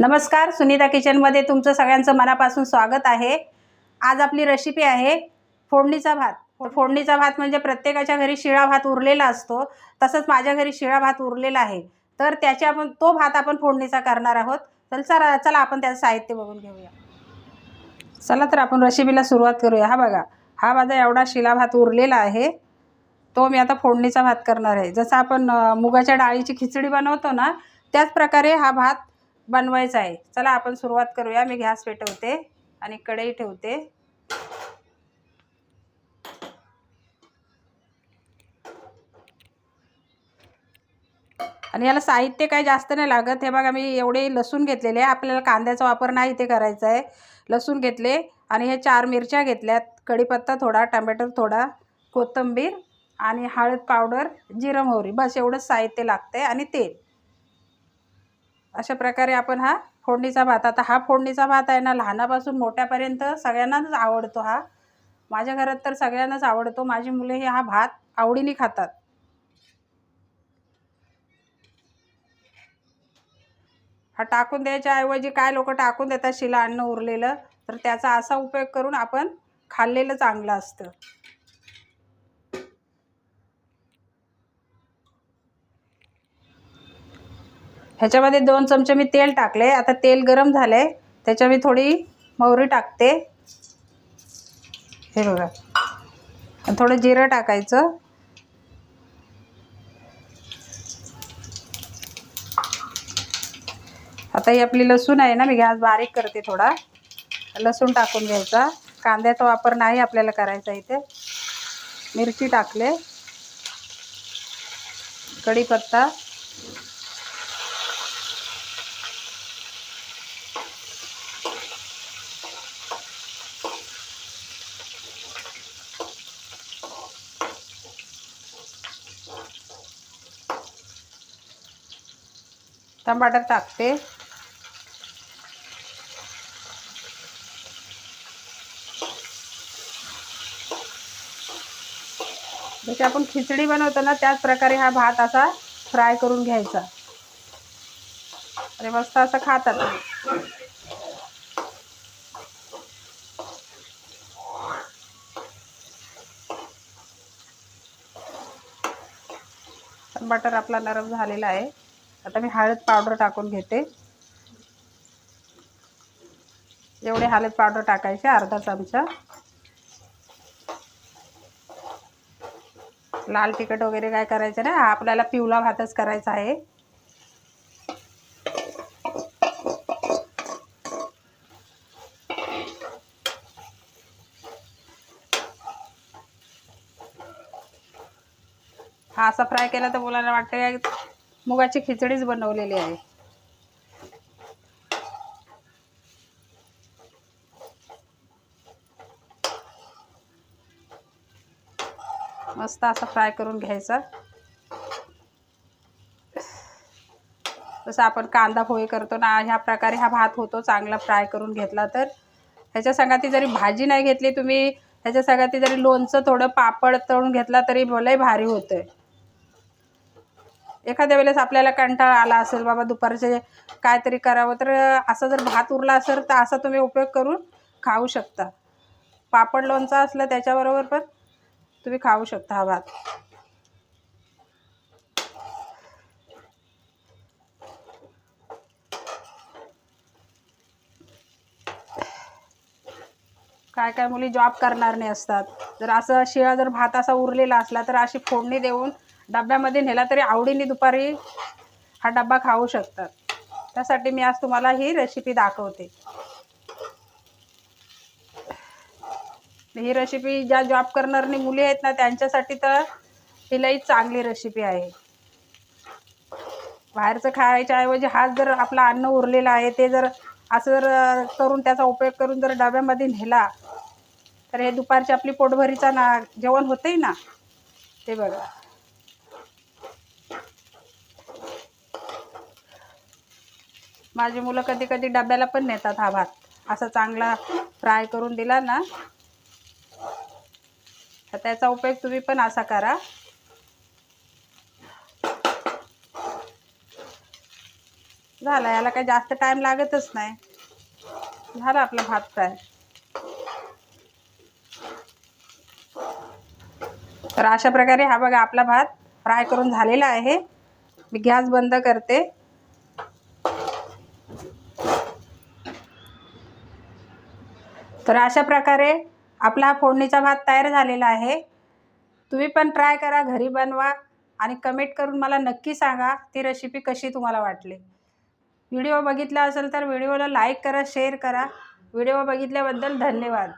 नमस्कार सुनीता किचनमध्ये तुमचं सगळ्यांचं मनापासून स्वागत आहे. आज आपली रेसिपी आहे फोडणीचा भात. फोडणीचा भात म्हणजे प्रत्येकाच्या घरी शिळा भात उरलेला असतो. तसंच माझ्या घरी शिळा भात उरलेला आहे. तर त्याच्या आपण तो भात आपण फोडणीचा करणार आहोत. तर चला चला आपण त्याचं साहित्य बघून घेऊया. चला तर आपण रेसिपीला सुरुवात करूया. हा बघा हा माझा एवढा शिळा भात उरलेला आहे. तो मी आता फोडणीचा भात करणार आहे. जसं आपण मुगाच्या डाळीची खिचडी बनवतो ना त्याच प्रकारे हा भात बनवायचं आहे. चला आपण सुरुवात करूया. मी गॅस पेटवते आणि कढई ठेवते. आणि याला साहित्य काही जास्त नाही लागत. हे बघा मी एवढे लसूण घेतलेले आहे. आपल्याला कांद्याचा वापर नाही ते करायचा आहे. लसूण घेतले आणि हे चार मिरच्या घेतल्यात. कढीपत्ता थोडा टमॅटो थोडा कोथिंबीर आणि हळद पावडर जिरं मोहरी. बस एवढंच साहित्य लागतं आहे आणि तेल. अशा प्रकारे आपण हा फोडणीचा भात. आता हा फोडणीचा भात आहे ना लहानापासून मोठ्यापर्यंत सगळ्यांनाच आवडतो हा. माझ्या घरात तर सगळ्यांनाच आवडतो. माझी मुले हे हा भात आवडीने खातात. हा टाकून द्यायच्या ऐवजी काय लोक टाकून देतात? शिला अन्न उरलेलं. तर त्याचा असा उपयोग करून आपण खाल्लेलं चांगलं असतं. ह्याच्यामध्ये दोन चमचे मी तेल टाकले. आता तेल गरम झाले त्याच्या मी थोडी मोहरी टाकते. हे बघा. थोडं जिरं टाकायचं. आता ही आपली लसूण आहे ना मी गॅस बारीक करते थोडा. लसूण टाकून घ्यायचा. कांद्याचा वापर नाही आपल्याला करायचा इथे. मिरची टाकले. कढीपत्ता. टमाटर टाकते. जशी आपण खिचडी बनवतो ना त्याच प्रकारे हा भात असा फ्राय करून घ्यायचा. अरे मस्त असं खातात. बटर आपला नरम झालेला आहे. आता मी हळद पावडर टाकून घेते. एवढे हळद पावडर टाकायचे अर्धा चमचा. लाल तिखट वगैरे काय करायचं नाही हा आपल्याला पिवळा भातच करायचा आहे. हा असा फ्राय केला तर मुलांना वाटतं मुगाची खिचडीच बनवलेली आहे. मस्त असा फ्राय करून घ्यायचा. जसं आपण कांदा पोहे करतो ना ह्या प्रकारे हा भात होतो चांगला फ्राय करून घेतला तर. ह्याच्या संगाती जरी भाजी नाही घेतली तुम्ही ह्याच्या संगाती जरी लोणचं थोडं पापड तळून घेतला तरी भलंही भारी होतं आहे एखाद्या वेळेस आपल्याला कंटाळा आला असेल बाबा दुपारचे काहीतरी करावं तर असं जर भात उरला असेल तर असा तुम्ही उपयोग करून खाऊ शकता. पापड लोणचा असलं त्याच्याबरोबर पण तुम्ही खाऊ शकता हा भात. काय काय मुली जॉब करणार नाही असतात. जर असं शिळा जर भात असा उरलेला असला तर अशी फोडणी देऊन डब्यामध्ये नेला तरी आवडीने दुपारी हा डब्बा खाऊ शकतात. त्यासाठी मी आज तुम्हाला ही रेसिपी दाखवते. ही रेसिपी ज्या जॉब करणारी मुली आहेत ना त्यांच्यासाठी तर ही लई चांगली रेसिपी आहे. बाहेरचं खायच्या ऐवजी हाच जर आपला अन्न उरलेलं आहे ते जर असं जर करून त्याचा उपयोग करून जर डब्यामध्ये नेला तर हे दुपारची आपली पोटभरीचा ना जेवण होतंय ना. ते बघा. माझी मुलं कधी कधी डब्याला पण नेतात हा भात. असा चांगला फ्राय करून दिला ना. तर त्याचा उपयोग तुम्ही पण असा करा. झाला याला काही जास्त टाईम लागतच नाही. झाला आपला भात फ्राय. तर अशा प्रकारे हा बघा आपला भात फ्राय करून झालेला आहे. मी गॅस बंद करते. तर अशा प्रकारे आपला हा फोडणीचा भात तयार झालेला आहे. तुम्ही पण ट्राय करा घरी बनवा आणि कमेंट करून मला नक्की सांगा ती रेसिपी कशी तुम्हाला वाटली. व्हिडिओ बघितला असेल तर व्हिडिओला लाईक करा शेअर करा. व्हिडिओ बघितल्याबद्दल धन्यवाद.